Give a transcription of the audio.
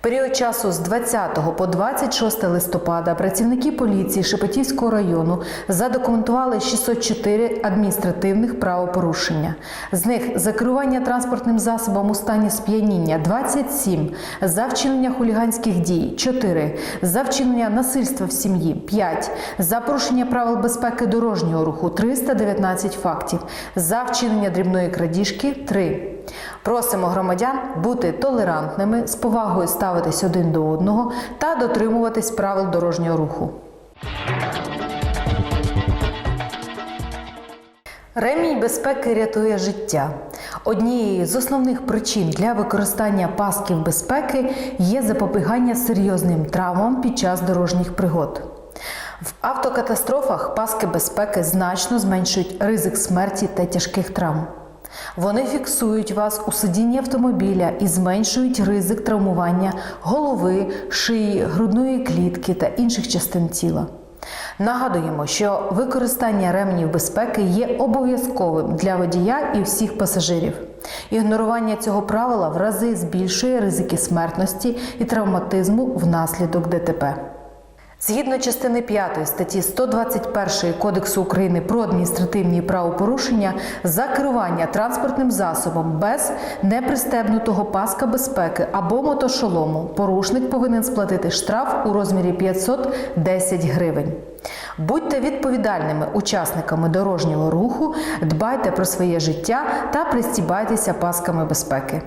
період часу з 20 по 26 листопада працівники поліції Шепетівського району задокументували 604 адміністративних правопорушення. З них за керування транспортним засобом у стані сп'яніння 27, за вчинення хуліганських дій 4, за вчинення насильства в сім'ї 5, за порушення правил безпеки дорожнього руху 319 фактів, за вчинення дрібної крадіжки 3. Просимо громадян бути толерантними, з повагою ставитись один до одного та дотримуватись правил дорожнього руху. Ремінь безпеки рятує життя. Однією з основних причин для використання пасків безпеки є запобігання серйозним травмам під час дорожніх пригод. В автокатастрофах паски безпеки значно зменшують ризик смерті та тяжких травм. Вони фіксують вас у сидінні автомобіля і зменшують ризик травмування голови, шиї, грудної клітки та інших частин тіла. Нагадуємо, що використання ременів безпеки є обов'язковим для водія і всіх пасажирів. Ігнорування цього правила в рази збільшує ризики смертності і травматизму внаслідок ДТП. Згідно частини 5 статті 121 Кодексу України про адміністративні правопорушення за керування транспортним засобом без непристебнутого паска безпеки або мотошолому порушник повинен сплатити штраф у розмірі 510 гривень. Будьте відповідальними учасниками дорожнього руху, дбайте про своє життя та пристібайтеся пасками безпеки.